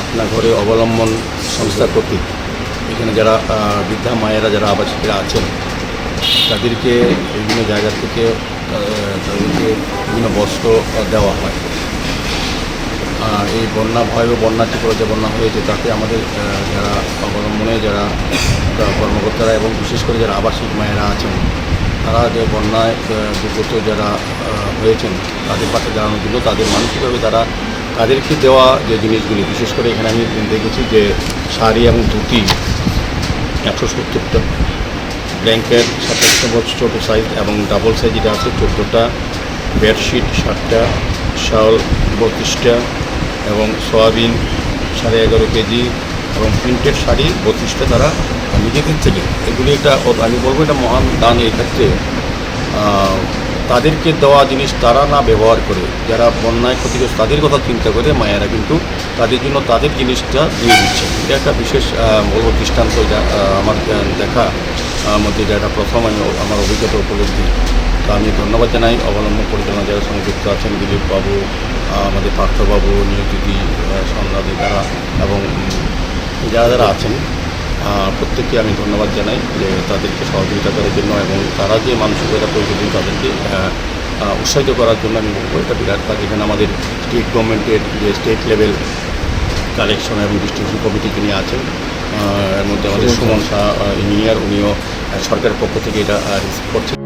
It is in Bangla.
আপনার ঘরে অবলম্বন সংস্থা কর্তৃক এখানে যারা বৃদ্ধা মায়েরা যারা আবাসিকরা আছেন, তাদেরকে বিভিন্ন জায়গা থেকে তাদেরকে বিভিন্ন বস্ত্র দেওয়া হয়। আর এই বন্যা ভয়াবহ বন্যা ত্রিপুরা যে বন্যা হয়েছে, তাতে আমাদের যারা অবলম্বনে যারা কর্মকর্তারা এবং বিশেষ করে যারা আবাসিক মায়েরা আছেন, তারা যে বন্যায় দুর্গত যারা হয়েছেন, তাদের পাশে দাঁড়ানোর জন্য তাদের মানসিকভাবে তারা তাদেরকে দেওয়া যে জিনিসগুলি, বিশেষ করে এখানে আমি দেখেছি যে শাড়ি এবং ধুতি একশো সত্তরটা ব্ল্যাঙ্কেট সাতাশটা বছর ছোটো সাইজ এবং ডাবল সাইজ যেটা আছে, চোদ্দোটা বেডশিট ষাটটা শাল বত্রিশটা এবং সয়াবিন, সাড়ে এগারো কেজি এবং প্রিন্টেড শাড়ি, বত্রিশটা তারা নিজেদের থেকে এগুলি এটা, আমি বলব এটা মহান দান এই ক্ষেত্রে তাদেরকে দেওয়া জিনিস তারা না ব্যবহার করে। যারা বন্যায় ক্ষতিগ্রস্ত, তাদের কথা চিন্তা করে মায়েরা কিন্তু তাদের জন্য তাদের জিনিসটা দিয়ে দিচ্ছে। এটা একটা বিশেষ বলব দৃষ্টান্ত যা আমার দেখা মধ্যে যেটা প্রথম আমি আমার অভিজ্ঞতা উপলব্ধি। তা আমি ধন্যবাদ জানাই। অবলম্বন পরিচালনা যারা সঙ্গে যুক্ত আছেন, দিলীপ বাবু আমাদের পার্থবাবু, নিয়োজিতি সন্ধ্যাদি তারা এবং যারা যারা আছেন প্রত্যেককে আমি ধন্যবাদ জানাই যে তাদেরকে সহযোগিতা করার জন্য এবং তারা যে মানসিকতা তৈরি করেন তাদেরকে উৎসাহিত করার জন্য আমি বলব এটা বিরাট কাজ। এখানে আমাদের স্টেট গভর্নমেন্টের যে স্টেট লেভেল কালেকশন এবং ডিস্ট্রিবিউশন কমিটি যিনি আছেন এর মধ্যে আমাদের সুমন শাহ ইঞ্জিনিয়ার উনিও সরকারের পক্ষ থেকে এটা রিসিভ করছেন।